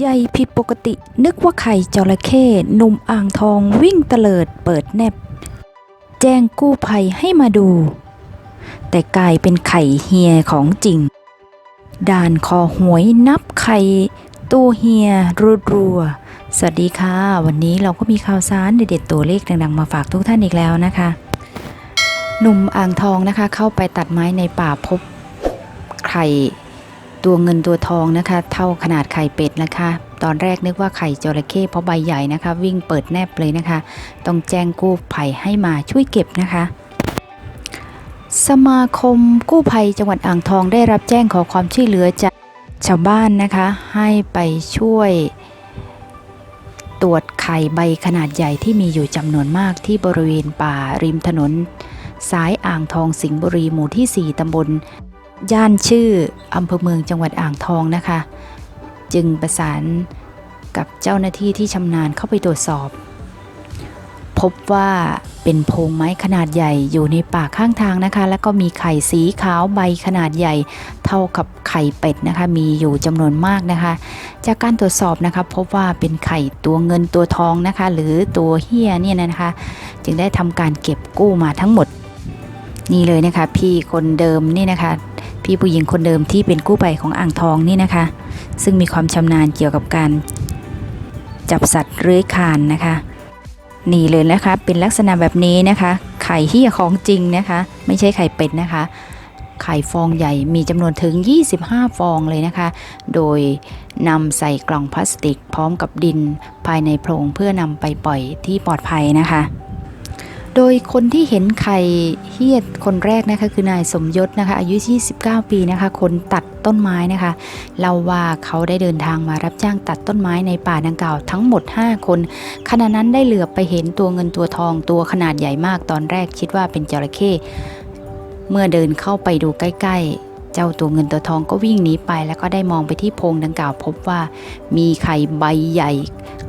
ใหญ่ผิดปกตินึกว่าไข่จระเข้หนุ่มอ่างทองวิ่งเตลิดเปิดแนบ แจ้งกู้ภัยให้มาดู แต่กลายเป็นไข่เฮียของจริง ด่านคอหวยนับไข่ตัวเฮียรัวๆสวัสดีค่ะ วันนี้เราก็มีข่าวสารเด็ดๆตัวเลขดังๆ มาฝากทุกท่านอีกแล้วนะคะ หนุ่มอ่างทองนะคะเข้าไปตัดไม้ในป่าพบไข่ ตัวเงินตัวทองนะคะ เท่าขนาดไข่เป็ดนะคะ ตอนแรกนึกว่าไข่จระเข้เพราะใบใหญ่นะคะ วิ่งเปิดแนบเลยนะคะ ต้องแจ้งกู้ภัยให้มาช่วยเก็บนะคะสมาคมกู้ภัยจังหวัดอ่างทองได้รับแจ้งขอความช่วยเหลือจากชาวบ้านนะคะ ให้ไปช่วย ตรวจไข่ใบขนาดใหญ่ที่มีอยู่จำนวนมากที่บริเวณป่าริมถนน สายอ่างทองสิงห์บุรีหมู่ที่ 4ตำบล ย่านชื่ออำเภอเมืองจังหวัดอ่างทองนะคะ จึงประสานกับเจ้าหน้าที่ที่ชำนาญเข้าไปตรวจสอบ พบว่าเป็นโพงไม้ขนาดใหญ่อยู่ในป่าข้างทางนะคะ แล้วก็มีไข่สีขาวใบขนาดใหญ่ เท่ากับไข่เป็ดนะคะ มีอยู่จำนวนมากนะคะ จากการตรวจสอบนะคะ พบว่าเป็นไข่ตัวเงินตัวทองนะคะ หรือตัวเฮียเนี่ยนะคะ จึงได้ทำการเก็บกู้มาทั้งหมด นี่เลยนะคะ พี่คนเดิมนี่นะคะ พี่ผู้หญิงคนเดิมที่เป็นกู้ภัยของอ่างทองนี่นะคะ ซึ่งมีความชำนาญเกี่ยวกับการ จับสัตว์เลื้อยคานนะคะ นี่เลยนะคะ เป็นลักษณะแบบนี้นะคะ ไข่เฮียของจริงนะคะ ไม่ใช่ไข่เป็ดนะคะ ไข่ฟองใหญ่มีจำนวนถึง 25 ฟองเลยนะคะ โดยนำใส่กล่องพลาสติกพร้อมกับดินภายในโพรงเพื่อนำไปปล่อยที่ปลอดภัยนะคะ โดยคนที่เห็นไข่เฮียดคนแรกนะคะคือนายสมยศนะคะอายุ 29 ปีนะคะ คนตัดต้นไม้นะคะเล่าว่าเขาได้เดินทางมารับจ้างตัดต้นไม้ในป่าดังกล่าวทั้งหมด 5 คนขณะนั้นได้เหลือบไปเห็นตัวเงินตัวทองตัวขนาดใหญ่มากตอนแรกคิดว่าเป็นจระเข้เมื่อเดินเข้าไปดูใกล้ ๆ เจ้าตัวเงินตัวทองก็วิ่งหนีไป แล้วก็ได้มองไปที่โพรงดังกล่าวพบว่า มีไข่ใบใหญ่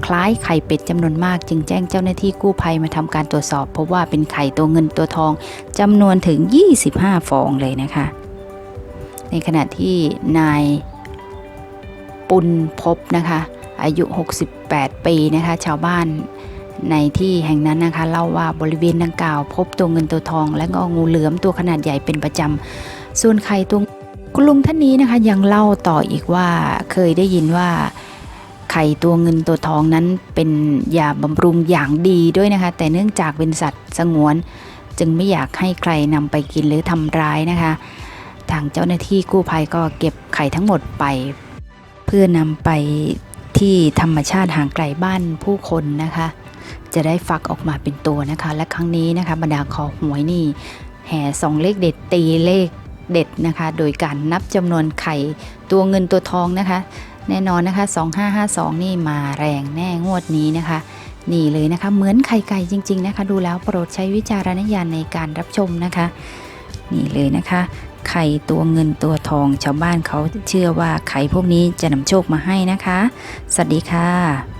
คล้ายไข่เป็ดจำนวนมาก จึงแจ้งเจ้าหน้าที่กู้ภัยมาทำการตรวจสอบ พบว่าเป็นไข่ตัวเงินตัวทองจำนวนถึง 25 ฟองเลยนะคะ ในขณะที่นายปุณพบนะคะ อายุ 68 ปีนะคะ ชาวบ้านในที่แห่งนั้นนะคะเล่าว่าบริเวณดังกล่าว พบตัวเงินตัวทอง และก็งูเหลือมตัวขนาดใหญ่เป็นประจำส่วนไข่ตัว คุณลุงท่านนี้นะคะยังเล่าต่ออีกว่าเคยได้ยินว่าไข่ตัวเงินตัวทองนั้นเป็นยาบำรุงอย่างดีด้วยนะคะ แต่เนื่องจากเป็นสัตว์สงวน จึงไม่อยากให้ใครนำไปกินหรือทำร้ายนะคะ ทางเจ้าหน้าที่กู้ภัยก็เก็บไข่ทั้งหมดไป เพื่อนำไปที่ธรรมชาติห่างไกลบ้านผู้คนนะคะ จะได้ฟักออกมาเป็นตัวนะคะ และครั้งนี้นะคะบรรดาคอหวยนี่แห่สองเลขเด็ดตีเลข เด็ดนะคะ โดยการนับจำนวนไข่ตัวเงินตัวทองนะคะ แน่นอนนะคะ 2552 นี่มาแรงแน่งวดนี้นะคะ นี่เลยนะคะเหมือนไข่ไก่จริง ๆ นะคะ ดูแล้วโปรดใช้วิจารณญาณในการรับชมนะคะ นี่เลยนะคะไข่ตัวเงินตัวทองชาวบ้านเขาเชื่อว่าไข่พวกนี้จะนำโชคมาให้นะคะ สวัสดีค่ะ